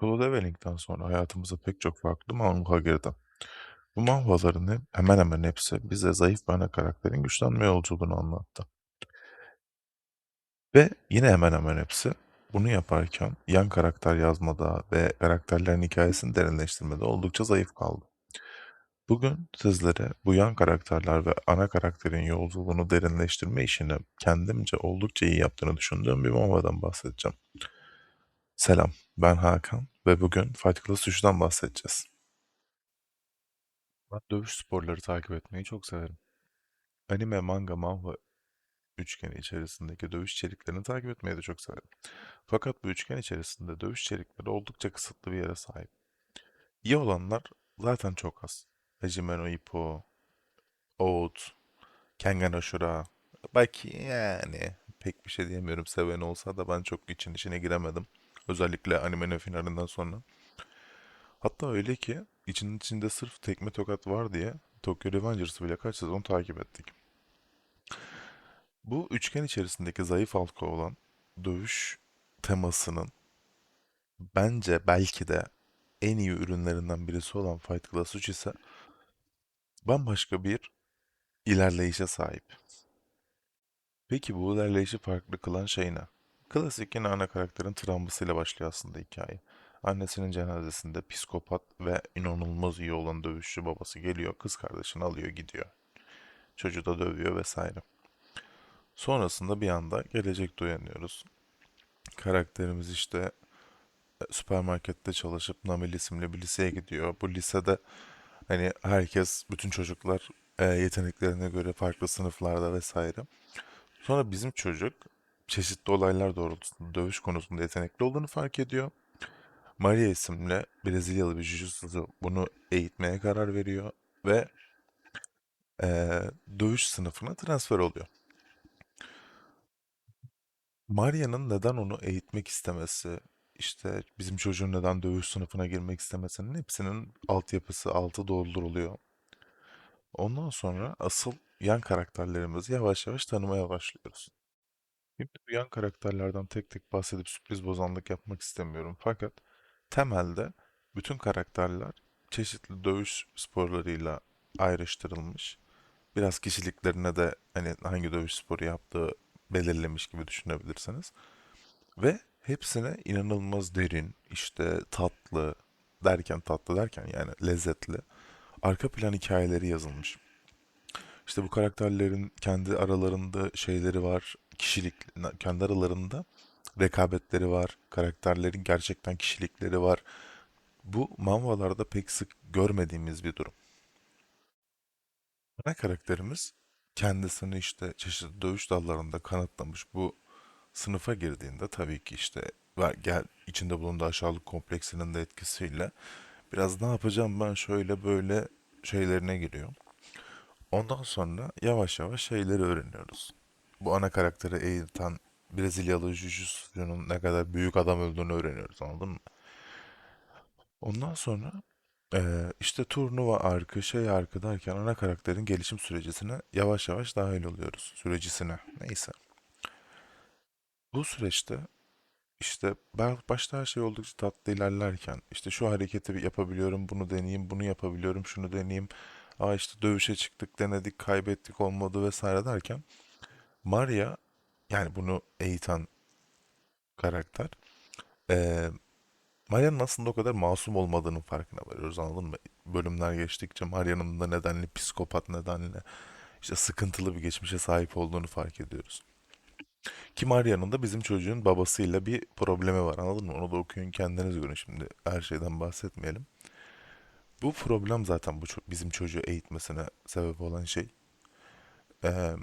Solo Leveling'den sonra hayatımıza pek çok farklı manhwa girdi. Bu manhwaların hemen hemen hepsi bize zayıf bir ana karakterin güçlenme yolculuğunu anlattı. Ve yine hemen hemen hepsi bunu yaparken yan karakter yazmada ve karakterlerin hikayesini derinleştirmede oldukça zayıf kaldı. Bugün sizlere bu yan karakterler ve ana karakterin yolculuğunu derinleştirme işini kendimce oldukça iyi yaptığını düşündüğüm bir manhwadan bahsedeceğim. Selam, ben Hakan ve bugün Fight Class 3'ten bahsedeceğiz. Ben dövüş sporları takip etmeyi çok severim. Anime, manga, manhwa üçgeni içerisindeki dövüş içeriklerini takip etmeyi de çok severim. Fakat bu üçgen içerisinde dövüş içerikleri oldukça kısıtlı bir yere sahip. İyi olanlar zaten çok az. Hajime no Ippo, Oat, Kengan Ashura. Belki yani pek bir şey diyemiyorum seven olsa da ben çok için içine giremedim. Özellikle animenin finalinden sonra. Hatta öyle ki içinin içinde sırf tekme tokat var diye Tokyo Revengers'ı bile kaç sezon takip ettik. Bu üçgen içerisindeki zayıf halka olan dövüş temasının bence belki de en iyi ürünlerinden birisi olan Fight Class 3 ise bambaşka bir ilerleyişe sahip. Peki bu ilerleyişi farklı kılan şey ne? Klasik yine ana karakterin travmasıyla başlıyor aslında hikaye. Annesinin cenazesinde psikopat ve inanılmaz iyi olan dövüşçü babası geliyor, kız kardeşini alıyor gidiyor. Çocuğu da dövüyor vesaire. Sonrasında bir anda gelecekte uyanıyoruz. Karakterimiz işte e, süpermarkette çalışıp Namil isimli bir liseye gidiyor. Bu lisede hani herkes, bütün çocuklar e, yeteneklerine göre farklı sınıflarda vesaire. Sonra bizim çocuk çeşitli olaylar doğrultusunda dövüş konusunda yetenekli olduğunu fark ediyor. Maria isimli Brezilyalı bir jujutsu bunu eğitmeye karar veriyor ve eee, dövüş sınıfına transfer oluyor. Maria'nın neden onu eğitmek istemesi, işte bizim çocuğun neden dövüş sınıfına girmek istemesinin hepsinin altyapısı, altı dolduruluyor. Ondan sonra asıl yan karakterlerimizi yavaş yavaş tanımaya başlıyoruz. Şimdi bu yan karakterlerden tek tek bahsedip sürpriz bozanlık yapmak istemiyorum. Fakat temelde bütün karakterler çeşitli dövüş sporlarıyla ayrıştırılmış. Biraz kişiliklerine de hani hangi dövüş sporu yaptığı belirlemiş gibi düşünebilirsiniz. Ve hepsine inanılmaz derin, işte tatlı derken tatlı derken yani lezzetli arka plan hikayeleri yazılmış. İşte bu karakterlerin kendi aralarında şeyleri var, kişilik kendi aralarında rekabetleri var, karakterlerin gerçekten kişilikleri var. Bu manvalarda pek sık görmediğimiz bir durum. Ana karakterimiz kendisini işte çeşitli dövüş dallarında kanıtlamış. Bu sınıfa girdiğinde tabii ki işte gel içinde bulunduğu aşağılık kompleksinin de etkisiyle biraz ne yapacağım ben şöyle böyle şeylerine giriyor. Ondan sonra yavaş yavaş şeyleri öğreniyoruz. Bu ana karakteri eğiten Brezilyalı Jujutsu'nun ne kadar büyük adam olduğunu öğreniyoruz anladın mı? Ondan sonra eee, işte turnuva arkı şey arkı derken ana karakterin gelişim sürecisine yavaş yavaş dahil oluyoruz. Sürecisine neyse. Bu süreçte işte başta her şey oldukça tatlı ilerlerken işte şu hareketi yapabiliyorum bunu deneyeyim bunu yapabiliyorum şunu deneyeyim. Aa işte dövüşe çıktık denedik kaybettik olmadı vesaire derken Maria yani bunu eğiten karakter eee Maria'nın aslında o kadar masum olmadığının farkına varıyoruz anladın mı? Bölümler geçtikçe Maria'nın da nedenli psikopat nedenli işte sıkıntılı bir geçmişe sahip olduğunu fark ediyoruz. Ki Maria'nın da bizim çocuğun babasıyla bir problemi var anladın mı? Onu da okuyun kendiniz görün şimdi her şeyden bahsetmeyelim. Bu problem zaten bu bizim çocuğu eğitmesine sebep olan şey. Ee,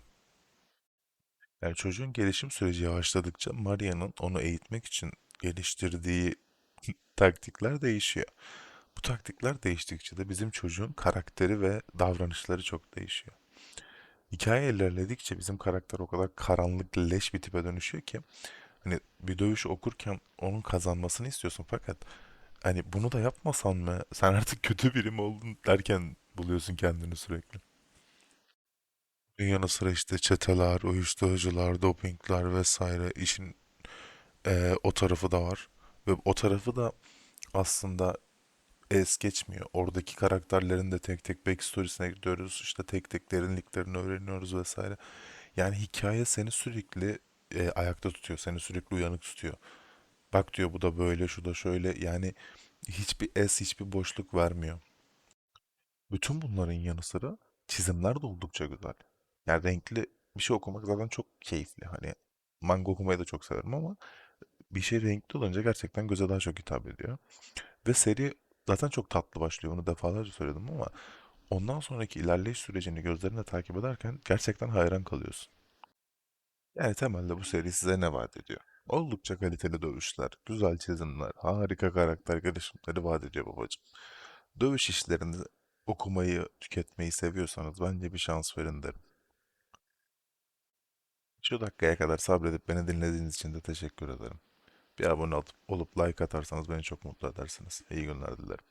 yani çocuğun gelişim süreci yavaşladıkça Maria'nın onu eğitmek için geliştirdiği taktikler değişiyor. Bu taktikler değiştikçe de bizim çocuğun karakteri ve davranışları çok değişiyor. Hikaye ilerledikçe bizim karakter o kadar karanlık, leş bir tipe dönüşüyor ki hani bir dövüş okurken onun kazanmasını istiyorsun fakat hani bunu da yapmasan mı sen artık kötü biri mi oldun derken buluyorsun kendini sürekli. Bunun yanı sıra işte çeteler, uyuşturucular, dopingler vesaire işin eee, o tarafı da var. Ve o tarafı da aslında es geçmiyor. Oradaki karakterlerin de tek tek backstory'sine gidiyoruz. İşte tek tek derinliklerini öğreniyoruz vesaire. Yani hikaye seni sürekli e, ayakta tutuyor. Seni sürekli uyanık tutuyor. Bak diyor bu da böyle, şu da şöyle. Yani hiçbir es, hiçbir boşluk vermiyor. Bütün bunların yanı sıra çizimler de oldukça güzel. Yani renkli bir şey okumak zaten çok keyifli. Hani manga okumayı da çok severim ama bir şey renkli olunca gerçekten göze daha çok hitap ediyor. Ve seri zaten çok tatlı başlıyor. Bunu defalarca söyledim ama ondan sonraki ilerleyiş sürecini gözlerinde takip ederken gerçekten hayran kalıyorsun. Yani temelde bu seri size ne vaat ediyor? Oldukça kaliteli dövüşler, güzel çizimler, harika karakter gelişimleri vaat ediyor babacığım. Dövüş işlerini okumayı, tüketmeyi seviyorsanız bence bir şans verin derim. Şu dakikaya kadar sabredip beni dinlediğiniz için de teşekkür ederim. Bir abone olup, like atarsanız beni çok mutlu edersiniz. İyi günler dilerim.